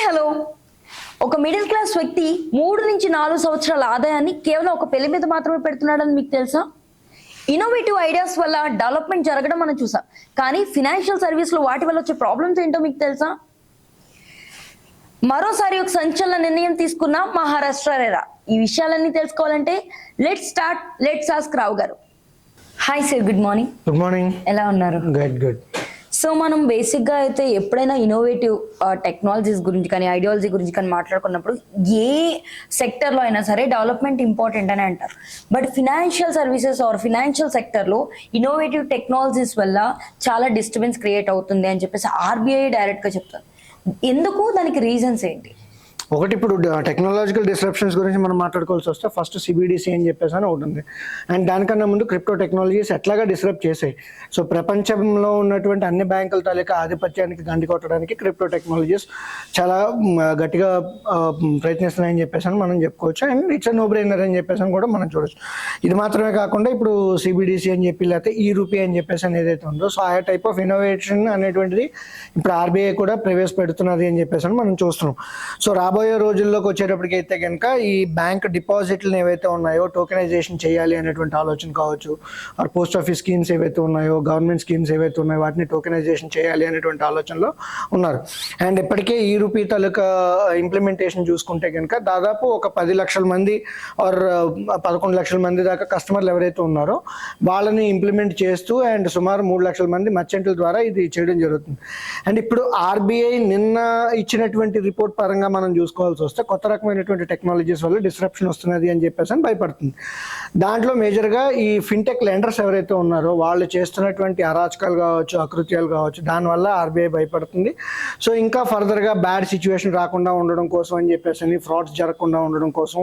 Hi hello. ఒక middle class వ్యక్తి మూడు నుంచి నాలుగు సంవత్సరాల ఆదాయాన్ని కేవలం ఒక పెళ్ళి మీద మాత్రమే పెడుతున్నాడని మీకు తెలుసా? ఇన్నోవేటివ్ ఐడియాస్ వల్ల డెవలప్మెంట్ జరగడం మనం చూసాం. కానీ ఫినాన్షియల్ సర్వీస్లో వాటి వల్ల వచ్చే ప్రాబ్లమ్స్ ఏంటో మీకు తెలుసా? మరోసారి ఒక సంచలన నిర్ణయం తీసుకున్న మహారాష్ట్ర రేరా. ఈ విషయాలన్నీ తెలుసుకోవాలంటే let start let's ask Rao garu. Hi sir good morning good morning ఎలా ఉన్నారు? గుడ్ గుడ్ సో మనం బేసిక్గా అయితే ఎప్పుడైనా ఇన్నోవేటివ్ టెక్నాలజీస్ గురించి కానీ ఐడియాలజీ గురించి కానీ మాట్లాడుకున్నప్పుడు ఏ సెక్టర్లో అయినా సరే డెవలప్మెంట్ ఇంపార్టెంట్ అని అంటారు. But financial services or financial సెక్టర్లో ఇన్నోవేటివ్ టెక్నాలజీస్ వల్ల చాలా డిస్టర్బెన్స్ క్రియేట్ అవుతుంది అని చెప్పేసి ఆర్బీఐ డైరెక్ట్గా చెప్తుంది ఎందుకు? దానికి రీజన్స్ ఏంటి? ఒకటి ఇప్పుడు టెక్నాలజికల్ డిస్ట్రప్షన్స్ గురించి మనం మాట్లాడుకోవాల్సి వస్తే ఫస్ట్ సిబిడిసి అని చెప్పేసి అని ఒకటి ఉంది. అండ్ దానికన్నా ముందు క్రిప్టో టెక్నాలజీస్ ఎట్లాగా డిస్టర్బ్ చేసాయి? సో ప్రపంచంలో ఉన్నటువంటి అన్ని బ్యాంకుల తాలూకా ఆధిపత్యానికి గండి కొట్టడానికి క్రిప్టో టెక్నాలజీస్ చాలా గట్టిగా ప్రయత్నిస్తున్నాయని చెప్పేసి అని మనం చెప్పుకోవచ్చు. అండ్ ఇట్స్ నో బ్రెయినర్ అని చెప్పేసి అని కూడా మనం చూడొచ్చు. ఇది మాత్రమే కాకుండా ఇప్పుడు సిబిడిసి అని చెప్పి లేకపోతే ఈ రూపీ అని చెప్పేసి అని ఏదైతే ఉందో సో ఆ టైప్ ఆఫ్ ఇన్నోవేషన్ అనేటువంటిది ఇప్పుడు ఆర్బీఐ కూడా ప్రవేశపెడుతున్నది అని చెప్పేసి అని మనం చూస్తున్నాం. సో రాబోయే రోజుల్లోకి వచ్చేటప్పటికి అయితే కనుక ఈ బ్యాంక్ డిపాజిట్లు ఏవైతే ఉన్నాయో టోకెనైజేషన్ చేయాలి అనేటువంటి ఆలోచన కావచ్చు ఆర్ పోస్ట్ ఆఫీస్ స్కీమ్స్ ఏవైతే ఉన్నాయో గవర్నమెంట్ స్కీమ్స్ ఏవైతే ఉన్నాయో వాటిని టోకెనైజేషన్ చేయాలి అనేటువంటి ఆలోచనలో ఉన్నారు. అండ్ ఇప్పటికే ఈ రూపీ తాలూకా uh, ఇంప్లిమెంటేషన్ చూసుకుంటే కనుక దాదాపు ఒక పది లక్షల మంది ఆర్ uh, పదకొండు లక్షల మంది దాకా కస్టమర్లు ఎవరైతే ఉన్నారో వాళ్ళని ఇంప్లిమెంట్ చేస్తూ అండ్ సుమారు మూడు లక్షల మంది మర్చెంట్ల ద్వారా ఇది చేయడం జరుగుతుంది. అండ్ ఇప్పుడు ఆర్బీఐ నిన్న ఇచ్చినటువంటి రిపోర్ట్ పరంగా మనం చూసుకోవాల్సి వస్తే కొత్త రకమైనటువంటి టెక్నాలజీస్ వల్ల డిస్ట్రప్షన్ వస్తున్నది అని చెప్పేసి అని భయపడుతుంది. దాంట్లో మేజర్గా ఈ ఫిన్టెక్ లెండర్స్ ఎవరైతే ఉన్నారో వాళ్ళు చేస్తున్నటువంటి అరాచకాలు కావచ్చు అకృత్యాలు కావచ్చు దానివల్ల ఆర్బీఐ భయపడుతుంది. సో ఇంకా ఫర్దర్గా బ్యాడ్ సిచ్యువేషన్ రాకుండా ఉండడం కోసం అని చెప్పేసి అని ఫ్రాడ్స్ జరగకుండా ఉండడం కోసం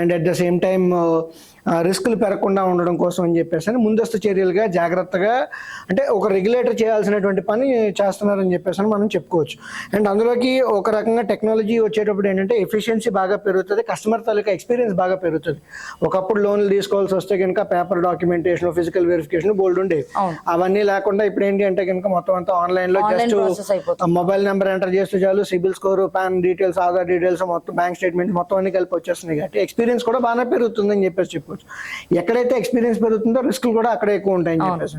and at the same time రిస్కులు పెరగకుండా ఉండడం కోసం అని చెప్పేసి అని ముందస్తు చర్యలుగా జాగ్రత్తగా అంటే ఒక రెగ్యులేటర్ చేయాల్సినటువంటి పని చేస్తున్నారని చెప్పేసి అని మనం చెప్పుకోవచ్చు అండ్ అందులోకి ఒక రకంగా టెక్నాలజీ వచ్చేటప్పుడు ఏంటంటే ఎఫిషియన్సీ బాగా పెరుగుతుంది కస్టమర్ తాలూకా ఎక్స్పీరియన్స్ బాగా పెరుగుతుంది ఒకప్పుడు లోన్లు తీసుకోవాల్సి వస్తే కనుక పేపర్ డాక్యుమెంటేషన్ ఫిజికల్ వెరిఫికేషన్ బోల్డ్ ఉండేవి అవును. అవన్నీ లేకుండా ఇప్పుడు ఏంటి అంటే కనుక మొత్తం అంతా ఆన్లైన్లో జస్ట్. మొబైల్ నెంబర్ ఎంటర్ చేస్తే చాలు CIBIL score PAN details Aadhaar details మొత్తం బ్యాంక్ స్టేట్మెంట్ మొత్తం అన్ని కలిపి వచ్చేస్తున్నాయి కాబట్టి ఎక్స్పీరియన్స్ కూడా బాగానే పెరుగుతుందని చెప్పేసి చెప్పొచ్చు ఎక్కడైతే ఎక్స్పీరియన్స్ పెరుగుతుందో రిస్కులు కూడా అక్కడే ఎక్కువ ఉంటాయని చెప్పేసి.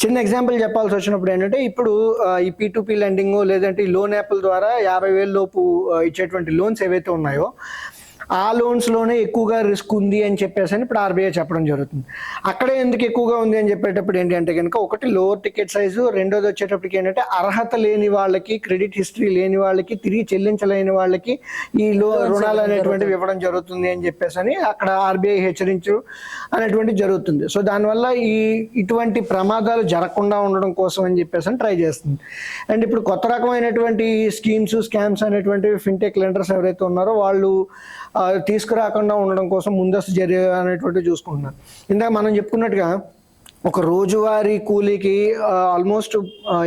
చిన్న ఎగ్జాంపుల్ చెప్పాల్సి వచ్చినప్పుడు ఏంటంటే ఇప్పుడు ఈ పీ టు పీ లెండింగ్ లేదంటే ఈ లోన్ యాప్ల ద్వారా యాభై వేల లోపు ఇచ్చేటువంటి లోన్స్ ఏవైతే ఉన్నాయో ఆ లోన్స్లోనే ఎక్కువగా రిస్క్ ఉంది అని చెప్పేసి అని ఇప్పుడు ఆర్బీఐ చెప్పడం జరుగుతుంది. అక్కడే ఎందుకు ఎక్కువగా ఉంది అని చెప్పేటప్పుడు ఏంటి అంటే కనుక ఒకటి లోవర్ టికెట్ సైజు రెండోది వచ్చేటప్పటికి ఏంటంటే అర్హత లేని వాళ్ళకి క్రెడిట్ హిస్టరీ లేని వాళ్ళకి తిరిగి చెల్లించలేని వాళ్ళకి ఈ లో రుణాలు అనేటువంటివి ఇవ్వడం జరుగుతుంది అని చెప్పేసి అని అక్కడ ఆర్బీఐ హెచ్చరించు అనేటువంటి జరుగుతుంది. సో దానివల్ల ఈ ఇటువంటి ప్రమాదాలు జరగకుండా ఉండడం కోసం అని చెప్పేసి అని ట్రై చేస్తుంది. అండ్ ఇప్పుడు కొత్త రకమైనటువంటి స్కీమ్స్ స్కామ్స్ అనేటువంటివి ఫిన్టెక్ లెండర్స్ ఎవరైతే ఉన్నారో వాళ్ళు తీసుకురాకుండా ఉండడం కోసం ముందస్తు చర్య అనేటువంటివి చూసుకుంటున్నాను. ఇందాక మనం చెప్పుకున్నట్టుగా ఒక రోజువారీ కూలీకి ఆల్మోస్ట్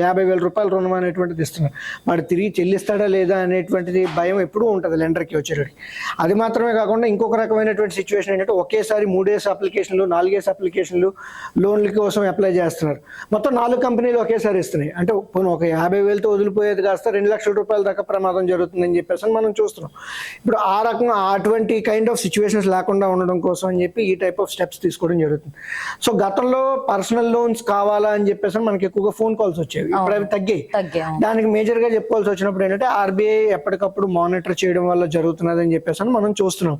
యాభై వేల రూపాయల రుణం అనేటువంటిది ఇస్తున్నారు. మరి తిరిగి చెల్లిస్తాడా లేదా అనేటువంటిది భయం ఎప్పుడూ ఉంటుంది లెండర్కి వచ్చేటప్పటికి అది మాత్రమే కాకుండా ఇంకొక రకమైనటువంటి సిచ్యువేషన్ ఏంటంటే ఒకేసారి మూడేసి అప్లికేషన్లు నాలుగేసి అప్లికేషన్లు లోన్ల కోసం అప్లై చేస్తున్నారు. మొత్తం నాలుగు కంపెనీలు ఒకేసారి ఇస్తున్నాయి. అంటే ఒక యాభై వేలతో వదిలిపోయేది కాస్త రెండు లక్షల రూపాయల దాకా ప్రమాదం జరుగుతుందని చెప్పేసి మనం చూస్తున్నాం. ఇప్పుడు ఆ రకంగా అటువంటి కైండ్ ఆఫ్ సిచ్యువేషన్స్ లేకుండా ఉండడం కోసం అని చెప్పి ఈ టైప్ ఆఫ్ స్టెప్స్ తీసుకోవడం జరుగుతుంది. సో గతంలో పర్సనల్ లోన్స్ కావాలా అని చెప్పేసి మనకి ఎక్కువగా ఫోన్ కాల్స్ వచ్చేవి. ఇప్పుడు అవి తగ్గాయి. దానికి మేజర్గా చెప్పుకోవాల్సి వచ్చినప్పుడు ఏంటంటే ఆర్బీఐ ఎప్పటికప్పుడు మానిటర్ చేయడం వల్ల జరుగుతున్నది అని చెప్పేసి అని మనం చూస్తున్నాం.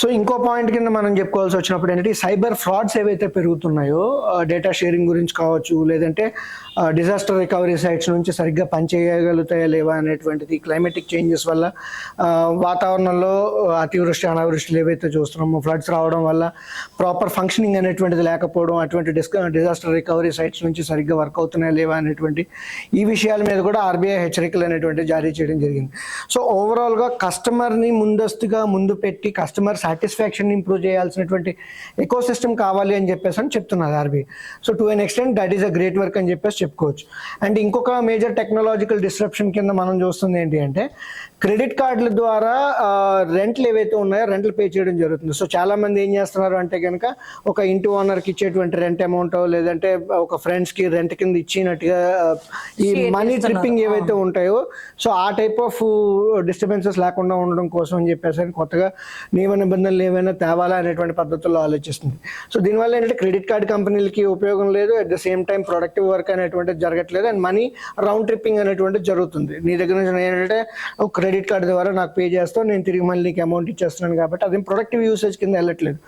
సో ఇంకో పాయింట్ కింద మనం చెప్పుకోవాల్సి వచ్చినప్పుడు ఏంటంటే సైబర్ ఫ్రాడ్స్ ఏవైతే పెరుగుతున్నాయో డేటా షేరింగ్ గురించి కావచ్చు లేదంటే డిజాస్టర్ రికవరీ సైట్స్ నుంచి సరిగ్గా పనిచేయగలుగుతాయా లేవా అనేటువంటిది క్లైమేటిక్ చేంజెస్ వల్ల వాతావరణంలో అతివృష్టి అనావృష్టిలు ఏవైతే చూస్తున్నామో ఫ్లడ్స్ రావడం వల్ల ప్రాపర్ ఫంక్షనింగ్ అనేటువంటిది లేకపోవడం అటువంటి డిస్క డిజాస్టర్ రికవరీ సైట్స్ నుంచి సరిగ్గా వర్క్ అవుతున్నాయా లేవా అనేటువంటి ఈ విషయాల మీద కూడా ఆర్బీఐ హెచ్చరికలు అనేటువంటి జారీ చేయడం జరిగింది. సో ఓవరాల్గా కస్టమర్ని ముందస్తుగా ముందు పెట్టి కస్టమర్ సాటిస్ఫాక్షన్ ఇంప్రూవ్ చేయాల్సినటువంటి ఎకో సిస్టమ్ కావాలి అని చెప్పేసి అని చెప్తున్నారు RBI so to an extent that is a great work అని చెప్పేసి చెప్పుకోవచ్చు. అండ్ ఇంకొక మేజర్ టెక్నాలజికల్ డిస్ట్రప్షన్ కింద మనం చూస్తుంది ఏంటి అంటే క్రెడిట్ కార్డుల ద్వారా రెంట్లు ఏవైతే ఉన్నాయో రెంట్లు పే చేయడం జరుగుతుంది. సో చాలా మంది ఏం చేస్తున్నారు అంటే కనుక ఒక ఇంటి ఓనర్కి ఇచ్చేటువంటి రెంట్ అమౌంట్ లేదంటే ఒక ఫ్రెండ్స్కి రెంట్ కింద ఇచ్చినట్టుగా ఈ మనీ ట్రిప్పింగ్ ఏవైతే ఉంటాయో సో ఆ టైప్ ఆఫ్ డిస్టర్బెన్సెస్ లేకుండా ఉండడం కోసం అని చెప్పేసి కొత్తగా నియమ నిబంధనలు ఏమైనా తేవాలా అనేటువంటి పద్ధతుల్లో ఆలోచిస్తుంది. సో దీనివల్ల ఏంటంటే క్రెడిట్ కార్డ్ కంపెనీలకి ఉపయోగం లేదు at the same time productive work అనేటువంటిది జరగట్లేదు అండ్ మనీ రౌండ్ ట్రిప్పింగ్ అనేటువంటిది జరుగుతుంది. నీ దగ్గర నుంచి ఏంటంటే ఒక క్రెడిట్ కార్డ్ ద్వారా నాకు పే చేస్తావు నేను తిరిగి మళ్ళీ నీకు అమౌంట్ ఇచ్చేస్తున్నాను కాబట్టి అదేం ప్రొడక్టివ్ యూసేజ్ కింద వెళ్ళట్లేదు.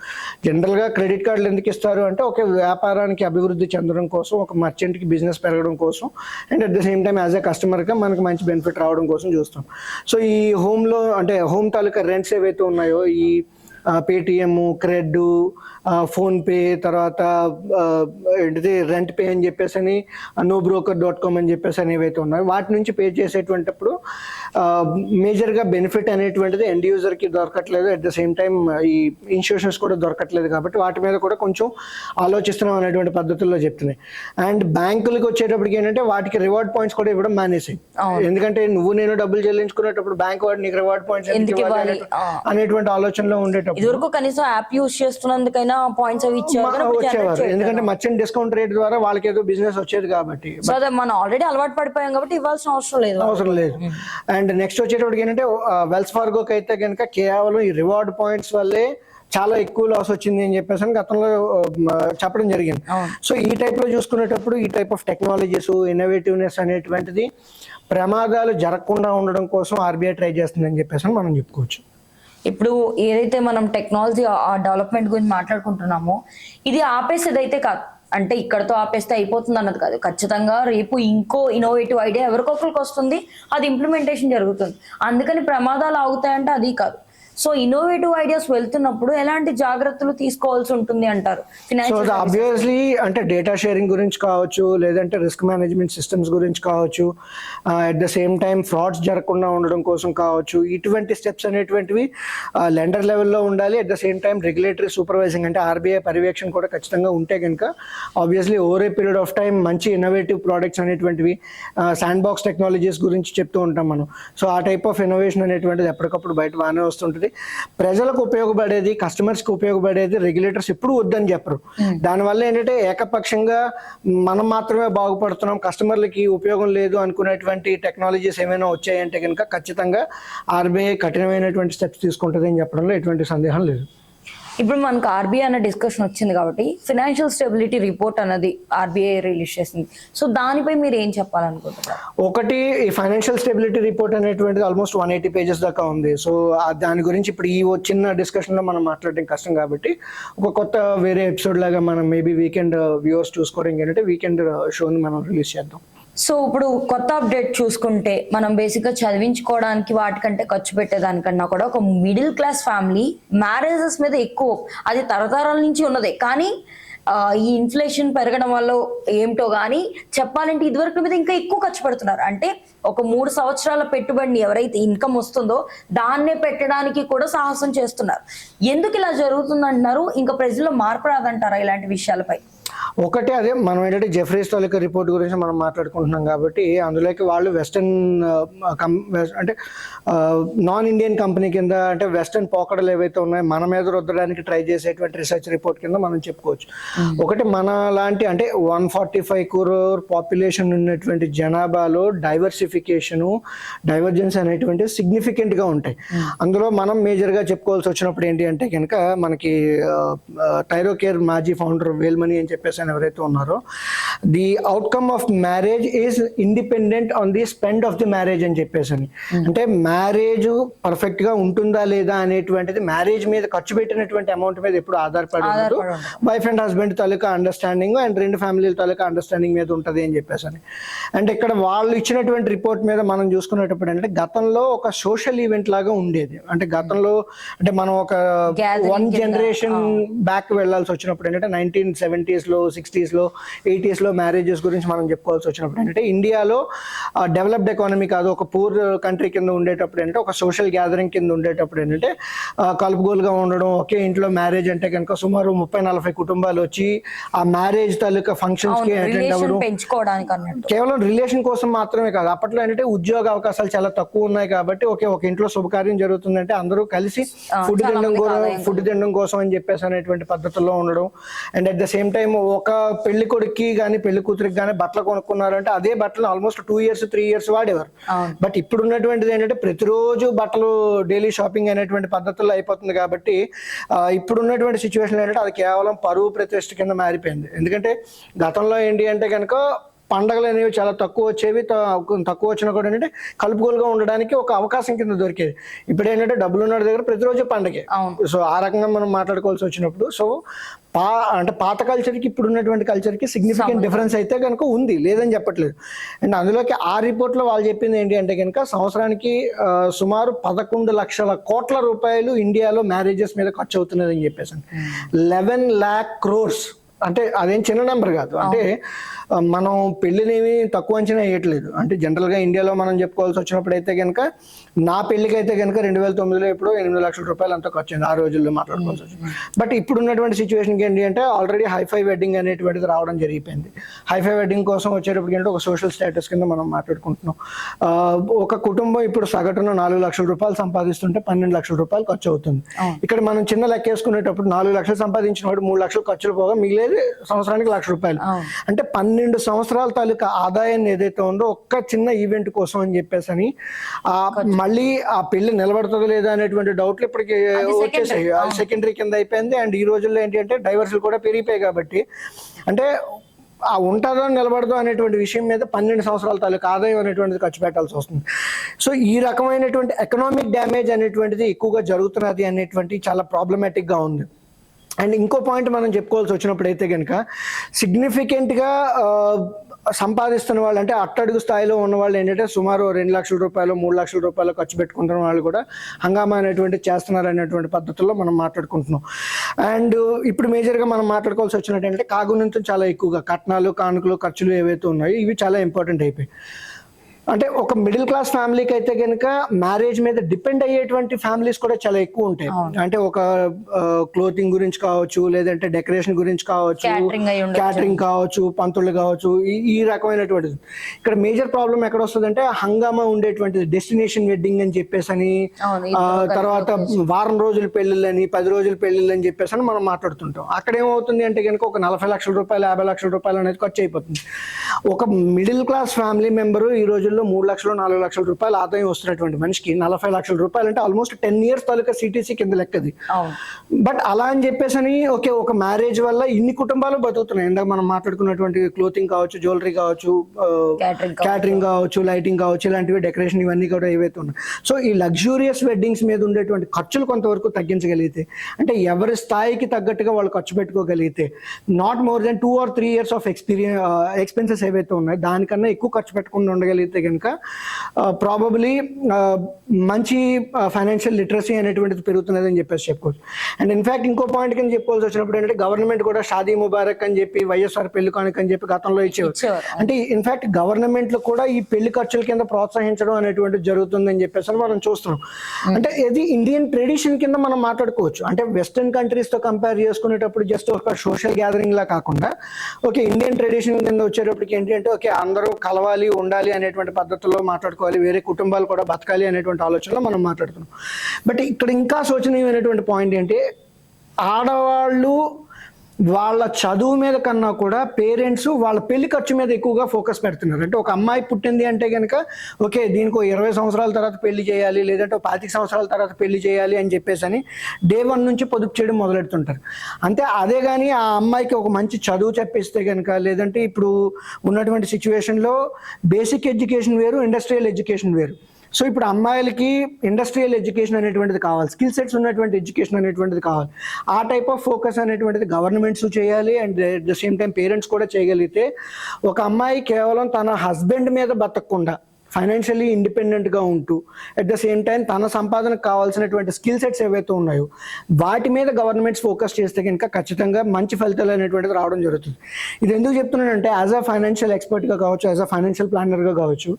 జనరల్గా క్రెడిట్ కార్డులు ఎందుకు ఇస్తారు అంటే ఒక వ్యాపారానికి అభివృద్ధి చెందడం కోసం ఒక మర్చెంట్కి బిజినెస్ పెరగడం కోసం and at the same time as a కస్టమర్గా మనకి మంచి బెనిఫిట్ రావడం కోసం చూస్తాం. సో ఈ హోమ్లో అంటే హోమ్ తాలూకా రెంట్స్ ఏవైతే ఉన్నాయో ఈ పేటిఎం క్రెడ్ ఫోన్పే తర్వాత ఏంటిది రెంట్ పే అని చెప్పేసి అని నో బ్రోకర్ డాట్ కామ్ అని చెప్పేసి అని ఏవైతే ఉన్నాయో వాటి నుంచి పే చేసేటువంటిప్పుడు మేజర్గా బెనిఫిట్ అనేటువంటిది ఎండ్ యూజర్కి దొరకట్లేదు. అట్ ద సేమ్ టైం ఈ ఇన్స్టిట్యూషన్స్ కూడా దొరకట్లేదు కాబట్టి వాటి మీద కూడా కొంచెం ఆలోచిస్తున్నాం అనేటువంటి పద్ధతుల్లో చెప్తున్నాయి. అండ్ బ్యాంకులకు వచ్చేటప్పటికి ఏంటంటే వాటికి రివార్డ్ పాయింట్స్ కూడా ఇవ్వడం మానేసాయి. ఎందుకంటే నువ్వు నేను డబ్బులు చెల్లించుకునేటప్పుడు బ్యాంక్ వాడు నీకు రివార్డ్ పాయింట్స్. అనేటువంటి ఆలోచనలో ఉండేటప్పుడు. ఇదివరకు కనీసం యాప్ యూస్ చేస్తున్నందుకైనా పాయింట్స్ అవి చేయట్లేదు. ఎందుకంటే మర్చెంట్ డిస్కౌంట్ రేట్ ద్వారా వాళ్ళకి ఏదో బిజినెస్ వచ్చేది కాబట్టి. సో అదే మనం ఆల్రెడీ అలవాటు పడిపోయాం కాబట్టి ఇవ్వాల్సిన అవసరం లేదు. అవసరం లేదు. అండ్ నెక్స్ట్ వచ్చేటప్పటికి ఏంటంటే వెల్స్ ఫార్గోకి అయితే కనుక కేవలం ఈ రివార్డ్ పాయింట్స్ వల్లే చాలా ఎక్కువ లాస్ వచ్చింది అని చెప్పేసి గతంలో చెప్పడం జరిగింది. సో ఈ టైప్లో చూసుకునేటప్పుడు ఈ టైప్ ఆఫ్ టెక్నాలజీస్ ఇన్నోవేటివ్నెస్ అనేటువంటిది ప్రమాదాలు జరగకుండా ఉండడం కోసం ఆర్బీఐ ట్రై చేస్తుందని చెప్పేసి మనం చెప్పుకోవచ్చు. ఇప్పుడు ఏదైతే మనం టెక్నాలజీ డెవలప్మెంట్ గురించి మాట్లాడుకుంటున్నామో ఇది ఆపేసేది అయితే కాదు. అంటే ఇక్కడతో ఆపేస్తే అయిపోతుంది అన్నది కాదు. ఖచ్చితంగా రేపు ఇంకో ఇన్నోవేటివ్ ఐడియా ఎవరికొకరికి వస్తుంది అది ఇంప్లిమెంటేషన్ జరుగుతుంది. అందుకని ప్రమాదాలు ఆగుతాయంటే అది కాదు. సో ఇన్నోవేటివ్ ఐడియాస్ వెళ్తున్నప్పుడు ఎలాంటి జాగ్రత్తలు తీసుకోవాల్సి ఉంటుంది అంటారు? ఫినాన్షియల్ ఆబ్వియస్లీ అంటే డేటా షేరింగ్ గురించి కావచ్చు లేదంటే రిస్క్ మేనేజ్మెంట్ సిస్టమ్స్ గురించి కావచ్చు at the same time frauds జరగకుండా ఉండడం కోసం కావచ్చు ఇటువంటి స్టెప్స్ అనేటువంటివి లెండర్ లెవెల్లో ఉండాలి. At the same time regulatory supervising అంటే ఆర్బీఐ పర్యవేక్షణ కూడా ఖచ్చితంగా ఉంటే కనుక obviously over a period of time మంచి ఇన్నోవేటివ్ ప్రోడక్ట్స్ అనేటువంటివి శాండ్ బాక్స్ టెక్నాలజీస్ గురించి చెప్తూ ఉంటాం మనం. సో ఆ టైప్ ఆఫ్ ఇన్నోవేషన్ అనేటువంటిది ఎప్పటికప్పుడు బయట బాగానే వస్తుంటుంది. ప్రజలకు ఉపయోగపడేది కస్టమర్స్కి ఉపయోగపడేది రెగ్యులేటర్స్ ఎప్పుడు వద్దని చెప్పరు. దానివల్ల ఏంటంటే ఏకపక్షంగా మనం మాత్రమే బాగుపడుతున్నాం కస్టమర్లకి ఉపయోగం లేదు అనుకునేటువంటి టెక్నాలజీస్ ఏమైనా వచ్చాయంటే కనుక ఖచ్చితంగా ఆర్బీఐ కఠినమైనటువంటి స్టెప్స్ తీసుకుంటుంది అని చెప్పడంలో ఎటువంటి సందేహం లేదు. ఇప్పుడు మనకు ఆర్బీఐ అన్న డిస్కషన్ వచ్చింది కాబట్టి ఫినాన్షియల్ స్టెబిలిటీ రిపోర్ట్ అన్నది ఆర్బీఐ రిలీజ్ చేసింది. సో దానిపై మీరు ఏం చెప్పాలనుకుంటున్నారు? ఒకటి ఈ ఫైనాన్షియల్ స్టెబిలిటీ రిపోర్ట్ అనేటువంటిది ఆల్మోస్ట్ వన్ ఎయిటీ పేజెస్ దాకా ఉంది. సో దాని గురించి ఇప్పుడు ఈ ఓ చిన్న డిస్కషన్లో మనం మాట్లాడడం కష్టం కాబట్టి ఒక కొత్త వేరే ఎపిసోడ్ లాగా మనం మేబీ వీకెండ్ వ్యూవర్స్ చూసుకోవడం ఏంటంటే వీకెండ్ షోని మనం రిలీజ్ చేద్దాం. సో ఇప్పుడు కొత్త అప్డేట్ చూసుకుంటే మనం బేసిక్గా చదివించుకోవడానికి వాటికంటే ఖర్చు పెట్టేదానికన్నా కూడా ఒక మిడిల్ క్లాస్ ఫ్యామిలీ మ్యారేజెస్ మీద ఎక్కువ అది తరతరాల నుంచి ఉన్నదే. కానీ ఈ ఇన్ఫ్లేషన్ పెరగడం వల్ల ఏమిటో కానీ చెప్పాలంటే ఇదివరకు మీద ఇంకా ఎక్కువ ఖర్చు పెడుతున్నారు. అంటే ఒక మూడు సంవత్సరాల పెట్టుబడిని ఎవరైతే ఇన్కమ్ వస్తుందో దాన్నే పెట్టడానికి కూడా సాహసం చేస్తున్నారు. ఎందుకు ఇలా జరుగుతుందంటున్నారు? ఇంకా ప్రజల్లో మార్పు రాదంటారా ఇలాంటి విషయాలపై? ఒకటి అదే మనం ఏంటంటే జెఫ్రీస్ తాలూకా రిపోర్ట్ గురించి మనం మాట్లాడుకుంటున్నాం కాబట్టి అందులోకి వాళ్ళు వెస్టర్న్ అంటే నాన్ ఇండియన్ కంపెనీ కింద అంటే వెస్టర్న్ పోకడలు ఏవైతే ఉన్నాయో మన మీద రుద్దడానికి ట్రై చేసేటువంటి రీసెర్చ్ రిపోర్ట్ కింద మనం చెప్పుకోవచ్చు. ఒకటి మన లాంటి అంటే one forty five crore population ఉన్నటువంటి జనాభాలో డైవర్సిఫికేషను డైవర్జెన్స్ అనేటువంటి సిగ్నిఫికెంట్గా ఉంటాయి అందులో మనం మేజర్గా చెప్పుకోవాల్సి వచ్చినప్పుడు ఏంటి అంటే కనుక మనకి టైరోకేర్ మాజీ ఫౌండర్ వేల్మణి అని చెప్పేసి ఆయన ఎవరైతే ఉన్నారో the outcome of marriage is independent on the spend of the marriage అని చెప్పేసి అని అంటే మ్యారేజ్ పర్ఫెక్ట్గా ఉంటుందా లేదా అనేటువంటిది మ్యారేజ్ మీద ఖర్చు పెట్టినటువంటి అమౌంట్ మీద ఎప్పుడు ఆధారపడి ఉండదు. ఉండదు. వైఫ్ అండ్ హస్బెండ్ తాలూకా అండర్స్టాండింగ్ అండ్ రెండు ఫ్యామిలీల తాలూకా అండర్స్టాండింగ్ మీద ఉంటుంది అని చెప్పేసి అని అండ్ ఇక్కడ వాళ్ళు ఇచ్చినటువంటి రిపోర్ట్ మీద మనం చూసుకునేటప్పుడు అంటే గతంలో ఒక సోషల్ ఈవెంట్ లాగా ఉండేది. అంటే గతంలో అంటే మనం ఒక వన్ జనరేషన్ బ్యాక్ వెళ్ళాల్సి వచ్చినప్పుడు ఏంటంటే నైన్టీన్ సెవెంటీస్లో సిక్స్టీస్లో ఎయిటీస్లో మ్యారేజెస్ గురించి మనం చెప్పుకోవాల్సి వచ్చినప్పుడు ఏంటంటే ఇండియాలో డెవలప్డ్ ఎకానమీ కాదు ఒక పూర్ కంట్రీ కింద ఉండేటప్పుడు ఏంటంటే ఒక సోషల్ గ్యాదరింగ్ కింద ఉండేటప్పుడు ఏంటంటే కలుపుగోలుగా ఉండడం ఒకే ఇంట్లో మ్యారేజ్ అంటే కనుక సుమారు ముప్పై నలభై కుటుంబాలు వచ్చి ఆ మ్యారేజ్ తాలూకా ఫంక్షన్స్కి అటెండ్ అవ్వడం. కేవలం రిలేషన్ కోసం మాత్రమే కాదు అప్పట్లో ఏంటంటే ఉద్యోగ అవకాశాలు చాలా తక్కువ ఉన్నాయి కాబట్టి ఒకే ఒక ఇంట్లో శుభకార్యం జరుగుతుందంటే అందరూ కలిసి ఫుడ్ తినడం ఫుడ్ తినడం కోసం అని చెప్పేసి అనేటువంటి పద్ధతుల్లో ఉండడం. And at the same time ఒక ఒక పెళ్ళి కొడుక్కి కానీ పెళ్ళి కూతురికి కానీ బట్టలు కొనుక్కున్నారంటే అదే బట్టలు almost two years three years వాడేవారు. బట్ ఇప్పుడు ఉన్నటువంటిది ఏంటంటే ప్రతిరోజు బట్టలు డైలీ షాపింగ్ అనేటువంటి పద్ధతుల్లో అయిపోతుంది కాబట్టి ఇప్పుడు ఉన్నటువంటి సిచ్యువేషన్ ఏంటంటే అది కేవలం పరువు ప్రతిష్ట కింద మారిపోయింది. ఎందుకంటే గతంలో ఏంటి అంటే కనుక పండగలు అనేవి చాలా తక్కువ వచ్చేవి తక్కువ వచ్చినా కూడా ఏంటంటే కలుపుగోలుగా ఉండడానికి ఒక అవకాశం కింద దొరికేది. ఇప్పుడు ఏంటంటే డబ్బులు ఉన్న దగ్గర ప్రతిరోజు పండగే. సో ఆ రకంగా మనం మాట్లాడుకోవాల్సి వచ్చినప్పుడు సో పా అంటే పాత కల్చర్కి ఇప్పుడు ఉన్నటువంటి కల్చర్కి సిగ్నిఫికెంట్ డిఫరెన్స్ అయితే కనుక ఉంది లేదని చెప్పట్లేదు. అండ్ అందులోకి ఆ రిపోర్ట్లో వాళ్ళు చెప్పింది ఏంటి అంటే కనుక సంవత్సరానికి సుమారు పదకొండు లక్షల కోట్ల రూపాయలు ఇండియాలో మ్యారేజెస్ మీద ఖర్చు అవుతున్నదని చెప్పేసి లెవెన్ ల్యాక్ క్రోర్స్ అంటే అదేం చిన్న నెంబర్ కాదు. అంటే మనం పెళ్ళినేమి తక్కువ అంచనా వేయట్లేదు. అంటే జనరల్గా ఇండియాలో మనం చెప్పుకోవాల్సి వచ్చినప్పుడు అయితే కనుక నా పెళ్ళికి అయితే కనుక రెండు వేల తొమ్మిదిలో ఎప్పుడో ఎనిమిది లక్షల రూపాయలు అంతా ఖర్చు అయింది. ఆ రోజుల్లో మాట్లాడుకోవాల్సి వచ్చింది బట్ ఇప్పుడు ఉన్నటువంటి సిచ్యువేషన్కి ఏంటి అంటే ఆల్రెడీ హైఫై వెడ్డింగ్ అనేటువంటిది రావడం జరిగిపోయింది. హైఫై వెడ్డింగ్ కోసం వచ్చేటప్పటికి అంటే ఒక సోషల్ స్టేటస్ కింద మనం మాట్లాడుకుంటున్నాం. ఒక కుటుంబం ఇప్పుడు సగటున నాలుగు లక్షల రూపాయలు సంపాదిస్తుంటే పన్నెండు లక్షల రూపాయలు ఖర్చు అవుతుంది. ఇక్కడ మనం చిన్న లెక్కేసుకునేటప్పుడు నాలుగు లక్షలు సంపాదించిన వాడు మూడు లక్షలు ఖర్చులు పోగా మిగిలేది సంవత్సరానికి లక్ష రూపాయలు. అంటే పన్నెండు సంవత్సరాల తాలూకా ఆదాయాన్ని ఏదైతే ఉందో ఒక్క చిన్న ఈవెంట్ కోసం అని చెప్పేసి అని ఆ మళ్ళీ ఆ పెళ్ళి నిలబడుతుందో లేదా అనేటువంటి డౌట్లు ఇప్పటికి వచ్చేసాయి. సెకండరీ కింద అయిపోయింది. అండ్ ఈ రోజుల్లో ఏంటి అంటే డైవర్సులు కూడా పెరిగిపోయాయి కాబట్టి. అంటే ఆ ఉంటుందో నిలబడదో అనేటువంటి విషయం మీద పన్నెండు సంవత్సరాల తాలూకా ఆదాయం అనేటువంటిది ఖర్చు పెట్టాల్సి వస్తుంది. సో ఈ రకమైనటువంటి ఎకనామిక్ డ్యామేజ్ అనేటువంటిది ఎక్కువగా జరుగుతున్నది అనేటువంటి చాలా problematic గా ఉంది. అండ్ ఇంకో పాయింట్ మనం చెప్పుకోవాల్సి వచ్చినప్పుడు అయితే కనుక సిగ్నిఫికెంట్గా సంపాదిస్తున్న వాళ్ళు అంటే అట్టడుగు స్థాయిలో ఉన్న వాళ్ళు ఏంటంటే సుమారు రెండు లక్షల రూపాయలు మూడు లక్షల రూపాయలు ఖర్చు పెట్టుకుంటున్న వాళ్ళు కూడా హంగామా అనేటువంటి చేస్తున్నారు అనేటువంటి పద్ధతుల్లో మనం మాట్లాడుకుంటున్నాం. అండ్ ఇప్పుడు మేజర్గా మనం మాట్లాడుకోవాల్సి వచ్చినట్టు అంటే కాగుణితం చాలా ఎక్కువగా కట్నాలు కానుకలు ఖర్చులు ఏవైతే ఉన్నాయో ఇవి చాలా ఇంపార్టెంట్ అయిపోయాయి. అంటే ఒక మిడిల్ క్లాస్ ఫ్యామిలీకి అయితే కనుక మ్యారేజ్ మీద డిపెండ్ అయ్యేటువంటి ఫ్యామిలీస్ కూడా చాలా ఎక్కువ ఉంటాయి. అంటే ఒక క్లోతింగ్ గురించి కావచ్చు లేదంటే డెకరేషన్ గురించి కావచ్చు. క్యాటరింగ్ కావచ్చు పంతులు కావచ్చు ఈ రకమైనటువంటిది. ఇక్కడ మేజర్ ప్రాబ్లం ఎక్కడ వస్తుంది అంటే హంగామా ఉండేటువంటిది. డెస్టినేషన్ వెడ్డింగ్ అని చెప్పేసి అని తర్వాత వారం రోజుల పెళ్ళిళ్ళని పది రోజుల పెళ్ళిళ్ళు అని చెప్పేసి అని మనం మాట్లాడుతుంటాం. అక్కడ ఏమవుతుంది అంటే కనుక ఒక నలభై లక్షల రూపాయలు యాభై లక్షల రూపాయలు అనేది ఖర్చు అయిపోతుంది. ఒక మిడిల్ క్లాస్ ఫ్యామిలీ మెంబరు ఈ రోజుల్లో మూడు లక్షలు నాలుగు లక్షల రూపాయలు ఆదాయం వస్తున్నటువంటి మనిషికి నలభై లక్షల రూపాయలు అంటే ఆల్మోస్ట్ టెన్ ఇయర్స్ తాలూకా సిటీసీ కింద లెక్కది. బట్ అలా అని చెప్పేసి అని ఓకే ఒక మ్యారేజ్ వల్ల ఇన్ని కుటుంబాలు బతుకుతున్నాయి. ఇందాక మనం మాట్లాడుకున్నటువంటి క్లోతింగ్ కావచ్చు జ్యువెలరీ కావచ్చు క్యాటరింగ్ కావచ్చు లైటింగ్ కావచ్చు ఇలాంటివి డెకరేషన్ ఇవన్నీ కూడా ఏవైతే ఉన్నాయి. సో ఈ లగ్జూరియస్ వెడ్డింగ్స్ మీద ఉండేటువంటి ఖర్చులు కొంతవరకు తగ్గించగలిగితే అంటే ఎవరి స్థాయికి తగ్గట్టుగా వాళ్ళు ఖర్చు పెట్టుకోగలిగితే not more than two or three years of experience expenses ఏవైతే ఉన్నాయో దానికన్నా ఎక్కువ ఖర్చు పెట్టకుండా ఉండగలిగితే కనుక ప్రాబబ్లీ మంచి ఫైనాన్షియల్ లిటరసీ అనేటువంటిది పెరుగుతున్నది అని చెప్పేసి చెప్పుకోవచ్చు. అండ్ ఇన్ఫాక్ట్ ఇంకో పాయింట్ కింద చెప్పుకోవాల్సి వచ్చినప్పుడు ఏంటంటే గవర్నమెంట్ కూడా షాదీ ముబారక్ అని చెప్పి వైఎస్ఆర్ పెళ్ళి కానుక అని చెప్పి గతంలో ఇచ్చేవారు. అంటే ఇన్ఫాక్ట్ గవర్నమెంట్లో కూడా ఈ పెళ్ళి ఖర్చుల కింద ప్రోత్సహించడం అనేటువంటిది జరుగుతుందని చెప్పేసి అని మనం చూస్తున్నాం. అంటే ఇది ఇండియన్ ట్రెడిషన్ కింద మనం మాట్లాడుకోవచ్చు. అంటే వెస్టర్న్ కంట్రీస్తో కంపేర్ చేసుకునేటప్పుడు జస్ట్ ఒక సోషల్ గ్యాదరింగ్ లా కాకుండా ఓకే ఇండియన్ ట్రెడిషన్ కింద వచ్చేటప్పటికి ఏంటి అంటే ఓకే అందరూ కలవాలి ఉండాలి అనేటువంటి పద్ధతుల్లో మాట్లాడుకోవాలి వేరే కుటుంబాలు కూడా బతకాలి అనేటువంటి ఆలోచనలో మనం మాట్లాడుతున్నాం. బట్ ఇక్కడ ఇంకా శోచనీయమైనటువంటి పాయింట్ ఏంటి? ఆడవాళ్ళు వాళ్ళ చదువు మీద కన్నా కూడా పేరెంట్స్ వాళ్ళ పెళ్ళి ఖర్చు మీద ఎక్కువగా ఫోకస్ పెడుతున్నారు. అంటే ఒక అమ్మాయి పుట్టింది అంటే కనుక ఓకే దీనికి ఇరవై సంవత్సరాల తర్వాత పెళ్ళి చేయాలి లేదంటే ఒక పాతిక సంవత్సరాల తర్వాత పెళ్ళి చేయాలి అని చెప్పేసి అని డే వన్ నుంచి పొదుపు చేయడం మొదలెడుతుంటారు. అంతే అదే కానీ ఆ అమ్మాయికి ఒక మంచి చదువు చెప్పిస్తే కనుక లేదంటే ఇప్పుడు ఉన్నటువంటి సిచ్యువేషన్లో బేసిక్ ఎడ్యుకేషన్ వేరు ఇండస్ట్రియల్ ఎడ్యుకేషన్ వేరు. సో ఇప్పుడు అమ్మాయిలకి ఇండస్ట్రియల్ ఎడ్యుకేషన్ అనేటువంటిది కావాలి స్కిల్ సెట్స్ ఉన్నటువంటి ఎడ్యుకేషన్ అనేటువంటిది కావాలి. ఆ టైప్ ఆఫ్ ఫోకస్ అనేటువంటిది గవర్నమెంట్స్ చేయాలి and at the same time parents కూడా చేయగలిగితే ఒక అమ్మాయి కేవలం తన హస్బెండ్ మీద బతకకుండా ఫైనాన్షియల్లీ ఇండిపెండెంట్గా ఉంటూ అట్ ద సేమ్ టైం తన సంపాదనకు కావాల్సినటువంటి స్కిల్ సెట్స్ ఏవైతే ఉన్నాయో వాటి మీద గవర్నమెంట్స్ ఫోకస్ చేస్తే కనుక ఖచ్చితంగా మంచి ఫలితాలు అనేటువంటిది రావడం జరుగుతుంది. ఇది ఎందుకు చెప్తున్నానంటే యాజ్ అ ఫైనాన్షియల్ ఎక్స్పర్ట్గా కావచ్చు యాజ్ అ ఫైనాన్షియల్ ప్లానర్గా కావచ్చు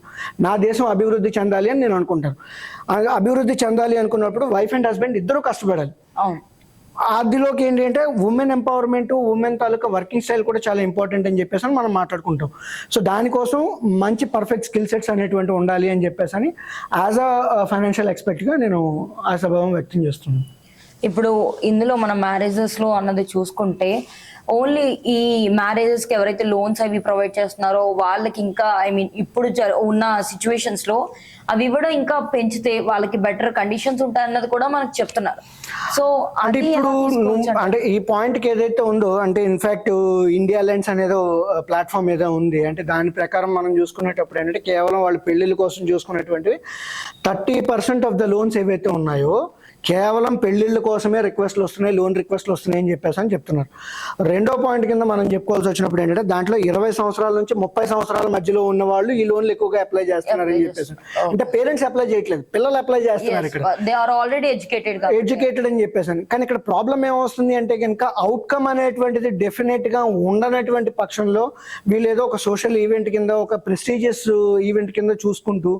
నా దేశం అభివృద్ధి చెందాలి అని నేను అనుకుంటాను. అభివృద్ధి చెందాలి అనుకున్నప్పుడు వైఫ్ అండ్ హస్బెండ్ ఇద్దరు కష్టపడాలి. అదిలోకి ఏంటి అంటే ఉమెన్ ఎంపవర్మెంట్ ఉమెన్ తాలూకా వర్కింగ్ స్టైల్ కూడా చాలా ఇంపార్టెంట్ అని చెప్పేసి అని మనం మాట్లాడుకుంటాం. సో దానికోసం మంచి పర్ఫెక్ట్ స్కిల్ సెట్స్ అనేటువంటి ఉండాలి అని చెప్పేసి అని యాజ్ అ ఫైనాన్షియల్ ఎక్స్పర్ట్గా నేను ఆశాభావం వ్యక్తం చేస్తున్నాను. ఇప్పుడు ఇందులో మన మ్యారేజెస్లో అన్నది చూసుకుంటే ఓన్లీ ఈ మ్యారేజెస్కి ఎవరైతే లోన్స్ అవి ప్రొవైడ్ చేస్తున్నారో వాళ్ళకి ఇంకా ఐ మీన్ ఇప్పుడు ఉన్న సిచ్యువేషన్స్లో అవి ఇవ్వడం ఇంకా పెంచితే వాళ్ళకి బెటర్ కండిషన్స్ ఉంటాయన్నది కూడా మనకు చెప్తున్నారు. సో అంటే ఇప్పుడు అంటే ఈ పాయింట్కి ఏదైతే ఉందో అంటే ఇన్ఫాక్ట్ ఇండియా లెన్స్ అనేదో ప్లాట్ఫామ్ ఏదో ఉంది. అంటే దాని ప్రకారం మనం చూసుకునేటప్పుడు ఏంటంటే కేవలం వాళ్ళ పెళ్ళిళ్ళ కోసం చూసుకునేటువంటివి thirty percent of the loans ఏవైతే ఉన్నాయో కేవలం పెళ్ళిళ్ళ కోసమే రిక్వెస్ట్లు వస్తున్నాయి లోన్ రిక్వెస్ట్లు వస్తున్నాయి అని చెప్పేసి అని చెప్తున్నారు. రెండో పాయింట్ కింద మనం చెప్పుకోవాల్సి వచ్చినప్పుడు ఏంటంటే దాంట్లో ఇరవై సంవత్సరాల నుంచి ముప్పై సంవత్సరాల మధ్యలో ఉన్న వాళ్ళు ఈ లోన్లు ఎక్కువగా అప్లై చేస్తున్నారు అని చెప్పేసి. అంటే పేరెంట్స్ అప్లై చేయట్లేదు పిల్లలు అప్లై చేస్తున్నారు ఇక్కడ. They are already educated educated అని చెప్పేసాను కానీ ఇక్కడ ప్రాబ్లం ఏమొస్తుంది అంటే కనుక అవుట్కమ్ అనేటువంటిది డెఫినెట్గా ఉండనటువంటి పక్షంలో వీళ్ళు ఏదో ఒక సోషల్ ఈవెంట్ కింద ఒక ప్రెస్టీజియస్ ఈవెంట్ కింద చూసుకుంటూ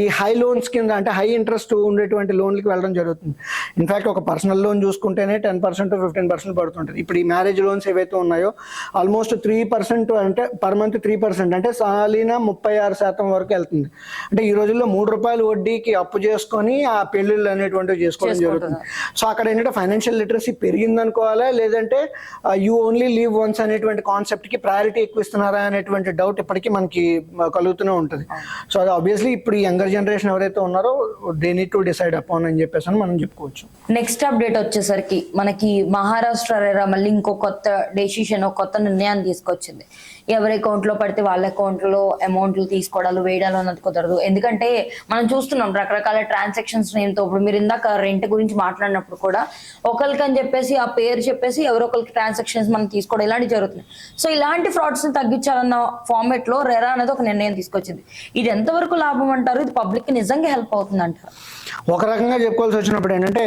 ఈ హై లోన్స్ కింద అంటే హై ఇంట్రెస్ట్ ఉండేటువంటి లోన్లకి వెళ్ళడం జరుగుతుంది. ఇన్ఫాక్ట్ ఒక పర్సనల్ లోన్ చూసుకుంటేనే టెన్ పర్సెంట్ ఫిఫ్టీన్ పర్సెంట్ పడుతుంటుంది. ఇప్పుడు ఈ మ్యారేజ్ లోన్స్ ఏవైతే ఉన్నాయో ఆల్మోస్ట్ త్రీ పర్సెంట్ అంటే పర్ మంత్ త్రీ పర్సెంట్ అంటే సాలీన ముప్పై ఆరు శాతం వరకు వెళ్తుంది. అంటే ఈ రోజుల్లో మూడు రూపాయలు వడ్డీకి అప్పు చేసుకొని ఆ పెళ్ళిళ్ళు అనేటువంటివి చేసుకోవడం జరుగుతుంది. సో అక్కడ ఏంటంటే ఫైనాన్షియల్ లిటరసీ పెరిగింది అనుకోవాలా లేదంటే యూ ఓన్లీ లీవ్ వన్స్ అనేటువంటి కాన్సెప్ట్కి ప్రయారిటీ ఎక్కువ ఇస్తున్నారా అనేటువంటి డౌట్ ఇప్పటికీ మనకి కలుగుతూనే ఉంటుంది. సో అది ఆబ్వియస్లీ ఇప్పుడు ఈ యంగర్ జనరేషన్ ఎవరైతే ఉన్నారో they need to decide upon అని చెప్పేసి అని మనం చెప్పుకోవచ్చు నెక్స్ట్ అప్డేట్ వచ్చేసరికి మనకి మహారాష్ట్ర రేరా మళ్ళీ ఇంకో కొత్త డెసిషన్ ఒక కొత్త నిర్ణయాన్ని తీసుకొచ్చింది. ఎవరి అకౌంట్లో పడితే వాళ్ళ అకౌంట్లో అమౌంట్లు తీసుకోవడాలు వేయడాలు అన్నది కుదరదు. ఎందుకంటే మనం చూస్తున్నాం రకరకాల ట్రాన్సాక్షన్స్ నేమ్తో ఇప్పుడు మీరు ఇందాక రెంట్ గురించి మాట్లాడినప్పుడు కూడా ఒకరికి అని చెప్పేసి ఆ పేరు చెప్పేసి ఎవరో ఒకరికి ట్రాన్సాక్షన్స్ మనం తీసుకోవడం ఇలాంటివి జరుగుతున్నాయి. సో ఇలాంటి ఫ్రాడ్స్ని తగ్గించాలన్న ఫార్మేట్లో రెరా అనేది ఒక నిర్ణయం తీసుకొచ్చింది. ఇది ఎంతవరకు లాభం అంటారు? ఇది పబ్లిక్కి నిజంగా హెల్ప్ అవుతుంది అంటారు ఒక రకంగా చెప్పుకోవాల్సి వచ్చినప్పుడు ఏంటంటే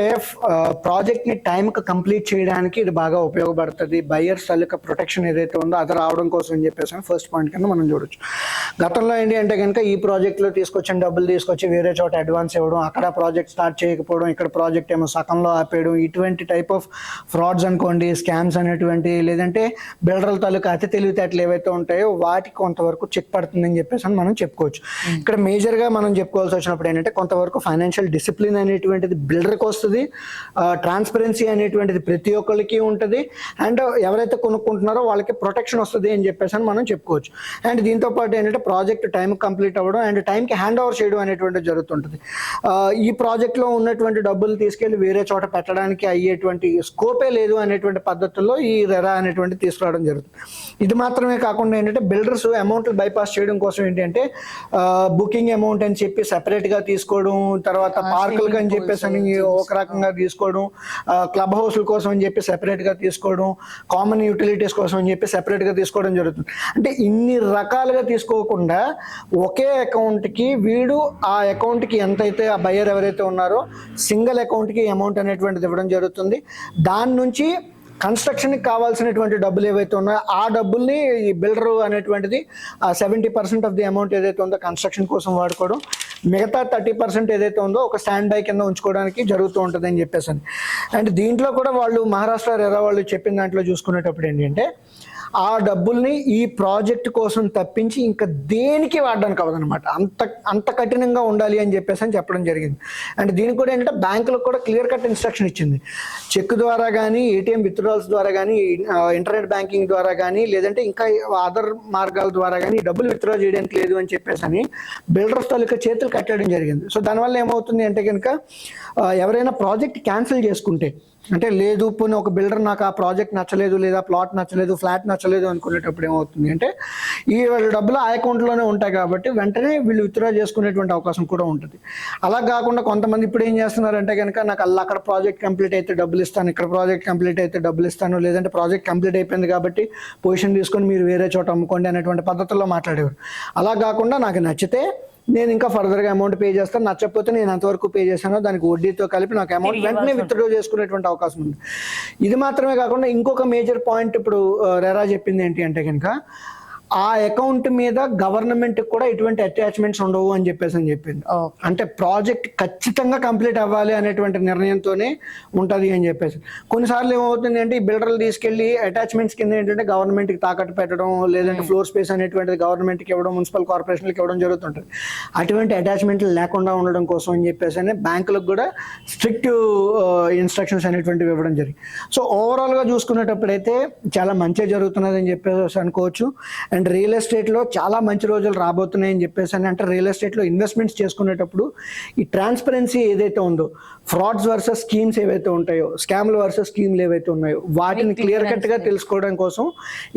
ప్రాజెక్ట్ని టైం కి కంప్లీట్ చేయడానికి ఇది బాగా ఉపయోగపడుతుంది. బయర్స్ తాలూకా ప్రొటెక్షన్ ఏదైతే ఉందో అది రావడం కోసం అని చెప్పేసి ఫస్ట్ పాయింట్ కింద మనం చూడొచ్చు. గతంలో ఏంటి అంటే కనుక ఈ ప్రాజెక్ట్లో తీసుకొచ్చిన డబ్బులు తీసుకొచ్చి వేరే చోట అడ్వాన్స్ ఇవ్వడం అక్కడ ప్రాజెక్ట్ స్టార్ట్ చేయకపోవడం ఇక్కడ ప్రాజెక్ట్ ఏమో సకంలో ఆపేయడం ఇటువంటి టైప్ ఆఫ్ ఫ్రాడ్స్ అనుకోండి స్కామ్స్ అనేటువంటి లేదంటే బిల్డర్ల తాలూకా అతి తెలివితేటలు ఏవైతే ఉంటాయో వాటికి కొంతవరకు చెక్ పడుతుందని చెప్పేసి మనం చెప్పుకోవచ్చు. ఇక్కడ మేజర్గా మనం చెప్పుకోవాల్సి వచ్చినప్పుడు ఏంటంటే కొంతవరకు ఫైనాన్షియల్ డిసిప్లిన్ అనేటువంటిది బిల్డర్కి వస్తుంది. ట్రాన్స్పరెన్సీ అనేటువంటిది ప్రతి ఒక్కరికి ఉంటుంది. అండ్ ఎవరైతే కొనుక్కుంటున్నారో వాళ్ళకి ప్రొటెక్షన్ వస్తుంది అని చెప్పేసి అని మనం చెప్పుకోవచ్చు. అండ్ దీంతో పాటు ఏంటంటే ప్రాజెక్ట్ టైం కంప్లీట్ అవ్వడం అండ్ టైంకి హ్యాండ్ ఓవర్ చేయడం అనేటువంటిది జరుగుతుంటుంది. ఈ ప్రాజెక్ట్లో ఉన్నటువంటి డబ్బులు తీసుకెళ్ళి వేరే చోట పెట్టడానికి అయ్యేటువంటి స్కోపే లేదు అనేటువంటి పద్ధతుల్లో ఈ రెరా అనేటువంటి తీసుకురావడం జరుగుతుంది. ఇది మాత్రమే కాకుండా ఏంటంటే బిల్డర్స్ అమౌంట్లు బైపాస్ చేయడం కోసం ఏంటంటే బుకింగ్ అమౌంట్ అని చెప్పి సపరేట్గా తీసుకోవడం తర్వాత పార్కులకి అని చెప్పేసి అని ఒక రకంగా తీసుకోవడం క్లబ్ హౌస్ల కోసం అని చెప్పి సెపరేట్గా తీసుకోవడం కామన్ యూటిలిటీస్ కోసం అని చెప్పి సెపరేట్గా తీసుకోవడం జరుగుతుంది. అంటే ఇన్ని రకాలుగా తీసుకోకుండా ఒకే అకౌంట్కి వీడు ఆ అకౌంట్కి ఎంతైతే ఆ బయర్ ఎవరైతే ఉన్నారో సింగిల్కి అమౌంట్ అనేటువంటిది ఇవ్వడం జరుగుతుంది. దాని నుంచి కన్స్ట్రక్షన్కి కావాల్సినటువంటి డబ్బులు ఏవైతే ఉన్నాయో ఆ డబ్బుల్ని ఈ బిల్డర్ అనేటువంటిది ఆ seventy percent of the amount ఏదైతే ఉందో కన్స్ట్రక్షన్ కోసం వాడుకోవడం మిగతా థర్టీ పర్సెంట్ ఏదైతే ఉందో ఒక స్టాండ్ బై కింద ఉంచుకోవడానికి జరుగుతూ ఉంటుంది అని. చెప్పేసి అండ్ దీంట్లో కూడా వాళ్ళు మహారాష్ట్ర రెరా వాళ్ళు చెప్పిన దాంట్లో చూసుకునేటప్పుడు ఏంటంటే ఆ డబ్బుల్ని ఈ ప్రాజెక్ట్ కోసం తప్పించి ఇంకా దేనికి వాడడానికి అవ్వదనమాట అంత అంత కఠినంగా ఉండాలి అని చెప్పేసి అని చెప్పడం జరిగింది. అండ్ దీనికి కూడా ఏంటంటే బ్యాంకులకు కూడా క్లియర్ కట్ ఇన్స్ట్రక్షన్ ఇచ్చింది. చెక్ ద్వారా కానీ ఏటీఎం విత్డ్రాల్స్ ద్వారా కానీ ఇంటర్నెట్ బ్యాంకింగ్ ద్వారా కానీ లేదంటే ఇంకా అదర్ మార్గాల ద్వారా కానీ డబ్బులు విత్డ్రా చేయడానికి లేదు అని చెప్పేసి అని బిల్డర్స్ తాలూకా చేతులు కట్టడం జరిగింది. సో దానివల్ల ఏమవుతుంది అంటే కనుక ఎవరైనా ప్రాజెక్ట్ క్యాన్సిల్ చేసుకుంటే అంటే లేదు పోనీ ఒక బిల్డర్ నాకు ఆ ప్రాజెక్ట్ నచ్చలేదు లేదా ప్లాట్ నచ్చలేదు ఫ్లాట్ నచ్చలేదు అనుకునేటప్పుడు ఏమవుతుంది అంటే ఈ వాళ్ళ డబ్బులు ఆ అకౌంట్లోనే ఉంటాయి కాబట్టి వెంటనే వీళ్ళు విత్డ్రా చేసుకునేటువంటి అవకాశం కూడా ఉంటుంది. అలా కాకుండా కొంతమంది ఇప్పుడు ఏం చేస్తున్నారంటే కనుక నాకు అలా అక్కడ ప్రాజెక్ట్ కంప్లీట్ అయితే డబ్బులు ఇస్తాను ఇక్కడ ప్రాజెక్ట్ కంప్లీట్ అయితే డబ్బులు ఇస్తాను లేదంటే ప్రాజెక్ట్ కంప్లీట్ అయిపోయింది కాబట్టి పొజిషన్ తీసుకొని మీరు వేరే చోట అమ్ముకోండి అనేటువంటి పద్ధతుల్లో మాట్లాడేవారు. అలా కాకుండా నాకు నచ్చితే నేను ఇంకా ఫర్దర్గా అమౌంట్ పే చేస్తాను నచ్చకపోతే నేను ఎంతవరకు పే చేశానో దానికి వడ్డీతో కలిపి నాకు అమౌంట్ వెంటనే విత్డ్రా చేసుకునేటువంటి అవకాశం ఉంది. ఇది మాత్రమే కాకుండా ఇంకొక మేజర్ పాయింట్ ఇప్పుడు రెరా చెప్పింది ఏంటి అంటే కనుక ఆ అకౌంట్ మీద గవర్నమెంట్ కూడా ఎటువంటి అటాచ్మెంట్స్ ఉండవు అని చెప్పేసి అని చెప్పింది. అంటే ప్రాజెక్ట్ ఖచ్చితంగా కంప్లీట్ అవ్వాలి అనేటువంటి నిర్ణయంతోనే ఉంటుంది అని చెప్పేసి. కొన్నిసార్లు ఏమవుతుంది అంటే ఈ బిల్డర్లు తీసుకెళ్ళి అటాచ్మెంట్స్ కింద ఏంటంటే గవర్నమెంట్కి తాకట్టు పెట్టడం లేదంటే ఫ్లోర్ స్పేస్ అనేటువంటిది గవర్నమెంట్కి ఇవ్వడం మున్సిపల్ కార్పొరేషన్కి ఇవ్వడం జరుగుతుంటుంది. అటువంటి అటాచ్మెంట్లు లేకుండా ఉండడం కోసం అని చెప్పేసి అని బ్యాంకులకు కూడా స్ట్రిక్ట్ ఇన్స్ట్రక్షన్స్ అనేటువంటివి ఇవ్వడం జరిగింది. సో ఓవరాల్గా చూసుకునేటప్పుడైతే చాలా మంచిగా జరుగుతున్నది అని చెప్పేసి అనుకోవచ్చు. అండ్ రియల్ ఎస్టేట్లో చాలా మంచి రోజులు రాబోతున్నాయి అని చెప్పేసి అని అంటే రియల్ ఎస్టేట్లో ఇన్వెస్ట్మెంట్స్ చేసుకునేటప్పుడు ఈ ట్రాన్స్పరెన్సీ ఏదైతే ఉందో ఫ్రాడ్స్ వర్సెస్ స్కీమ్స్ ఏవైతే ఉంటాయో స్కామ్లు వర్సెస్ స్కీమ్లు ఏవైతే ఉన్నాయో వాటిని క్లియర్ కట్గా తెలుసుకోవడం కోసం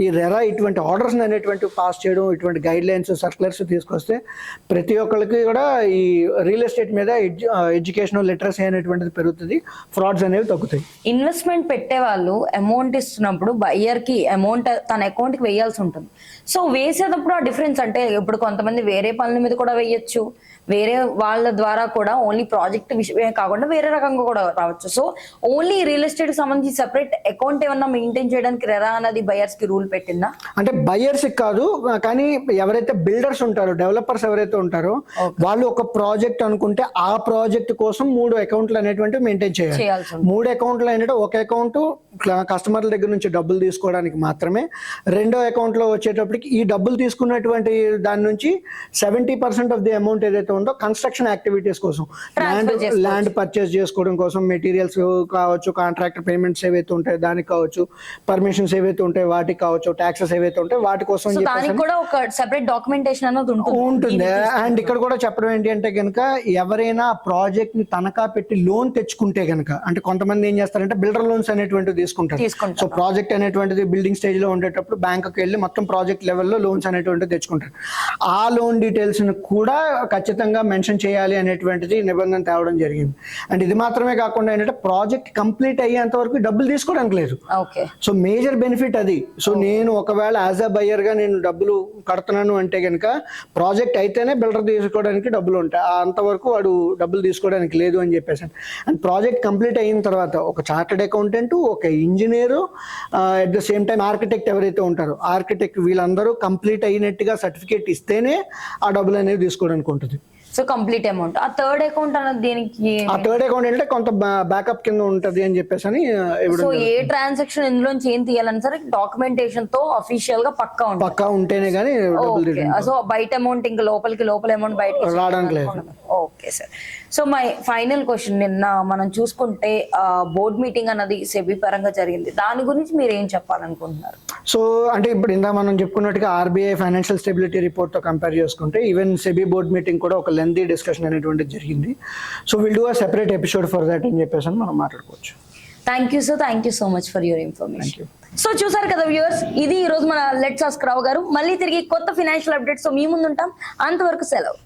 ఈ రెరా ఇటువంటి ఆర్డర్స్ అనేటువంటి పాస్ చేయడం ఇటువంటి గైడ్ లైన్స్ సర్క్యులర్స్ తీసుకొస్తే ప్రతి ఒక్కరికి కూడా ఈ రియల్ ఎస్టేట్ మీద ఎడ్యుకేషన్ లిటరసీ అనేటువంటిది పెరుగుతుంది ఫ్రాడ్స్ అనేవి తగ్గుతాయి. ఇన్వెస్ట్మెంట్ పెట్టే వాళ్ళు అమౌంట్ ఇస్తున్నప్పుడు బయ్యర్కి అమౌంట్ తన అకౌంట్కి వేయాల్సి ఉంటుంది. సో వేసేటప్పుడు ఆ డిఫరెన్స్ అంటే ఇప్పుడు కొంతమంది వేరే పనుల మీద కూడా వేయచ్చు. వేరే వాళ్ళ ద్వారా కూడా ఓన్లీ ప్రాజెక్ట్ విషయమే కాకుండా వేరే రకంగా కూడా రావచ్చు. సో ఓన్లీ రియల్ ఎస్టేట్కి సంబంధించి సెపరేట్ అకౌంట్ ఏమన్నా మెయింటైన్ చేయడానికి రెరా అన్నది బయర్స్కి రూల్ పెట్టిందా? అంటే బయర్స్ కాదు కానీ ఎవరైతే బిల్డర్స్ ఉంటారో డెవలపర్స్ ఎవరైతే ఉంటారో వాళ్ళు ఒక ప్రాజెక్ట్ అనుకుంటే ఆ ప్రాజెక్ట్ కోసం మూడు అకౌంట్లు అనేటువంటి మెయింటైన్ చేయాలి. మూడు అకౌంట్లు ఏంటంటే ఒక అకౌంట్ కస్టమర్ల దగ్గర నుంచి డబ్బులు తీసుకోవడానికి మాత్రమే. రెండో అకౌంట్లో వచ్చేటప్పటికి ఈ డబ్బులు తీసుకున్నటువంటి దాని నుంచి seventy percent of the amount ఏదైతే ఉందో కన్స్ట్రక్షన్ యాక్టివిటీస్ కోసం. ల్యాండ్. ల్యాండ్ పర్చేస్ చేసుకోవడం కోసం మెటీరియల్స్ కావచ్చు కాంట్రాక్టర్ పేమెంట్స్ ఏవైతే ఉంటాయో దానికి కావచ్చు పర్మిషన్స్ ఏవైతే ఉంటాయో వాటికి కావచ్చు ట్యాక్సెస్ ఏవైతే ఉంటాయో వాటి కోసం సెపరేట్ డాక్యుమెంటేషన్ అన్నది ఉంటుంది. అండ్ ఇక్కడ కూడా చెప్పడం ఏంటి అంటే కనుక ఎవరైనా ప్రాజెక్ట్ని తనఖా పెట్టి లోన్ తెచ్చుకుంటే కనుక అంటే కొంతమంది ఏం చేస్తారంటే బిల్డర్ లోన్స్ అనేటువంటివి తీసుకుంటారు. తీసుకుంటారు. సో ప్రాజెక్ట్ అనేటువంటిది బిల్డింగ్ స్టేజ్లో ఉండేటప్పుడు బ్యాంకుకి వెళ్ళి మొత్తం ప్రాజెక్ట్ లెవెల్లో లోన్స్ అనేటువంటివి తెచ్చుకుంటారు. ఆ లోన్ డీటెయిల్స్ కూడా ఖచ్చితంగా మెన్షన్ చేయాలి అనేటువంటిది నిబంధన తేవడం జరిగింది. అండ్ ఇది మాత్రమే కాకుండా ఏంటంటే ప్రాజెక్ట్ కంప్లీట్ అయ్యేంత వరకు డబ్బులు తీసుకోవడానికి లేదు. ఓకే. సో మేజర్ బెనిఫిట్ అది. సో నేను ఒకవేళ యాజ్ అ బయ్యర్గా నేను డబ్బులు కడుతున్నాను అంటే కనుక ప్రాజెక్ట్ అయితేనే బిల్డర్ తీసుకోవడానికి డబ్బులు ఉంటాయి. అంతవరకు వాడు డబ్బులు తీసుకోవడానికి లేదు అని చెప్పేసి అండ్ ప్రాజెక్ట్ కంప్లీట్ అయిన తర్వాత ఒక చార్టెడ్ అకౌంటెంట్ ఒక engineer at the same time architect ఎవరైతే ఉంటారో ఆర్కిటెక్ట్ వీళ్ళందరూ కంప్లీట్ అయినట్టుగా సర్టిఫికేట్ ఇస్తేనే ఆ డబ్బులు అనేది తీసుకోవడానికి ఉంటుంది. So complete amount. ఆ థర్డ్ అకౌంట్ అన్నది దేనికి? ఆ థర్డ్ అకౌంట్ ఏంటంటే కొంత బ్యాకప్ కింద ఉంటది అని చెప్పేసి అని సో ఏ ట్రాన్సాక్షన్ ఇందులోంచి ఏం తీయాలని సరే డాక్యుమెంటేషన్తో అఫీషియల్గా పక్కా ఉంటుంది. పక్కా ఉంటేనే కానీ సో బయట అమౌంట్ ఇంకా లోపలికి లోపల అమౌంట్ బయట రావడానికి లేదు. Okay sir. So my final question నిన్న మనం చూసుకుంటే బోర్డ్ మీటింగ్ అన్నది సెబీ పరంగా జరిగింది. దాని గురించి మీరు ఏం చెప్పాలనుకుంటున్నారు? సో అంటే ఇప్పుడు ఇందా మనం చెప్పుకున్నట్టుగా ఆర్బీఐ ఫైనాన్షియల్ స్టెబిలిటీ రిపోర్ట్తో కంపేర్ చేసుకుంటే ఈవెన్ సెబీ బోర్డ్ మీటింగ్ కూడా ఒక లెందీ డిస్కషన్ అనేటువంటిది జరిగింది. So will do a separate episode for that అని చెప్పేసి మనం మాట్లాడుకోవచ్చు. Thank you sir thank you so much for your information so చూసారు కదా వ్యూవర్స్ ఇది ఈ రోజు మన లెట్ సస్క్రావ్ గారు. మళ్ళీ తిరిగి కొత్త ఫినాన్షియల్ అప్డేట్స్తో మీ ముందు ఉంటాం అంతవరకు సెలవు.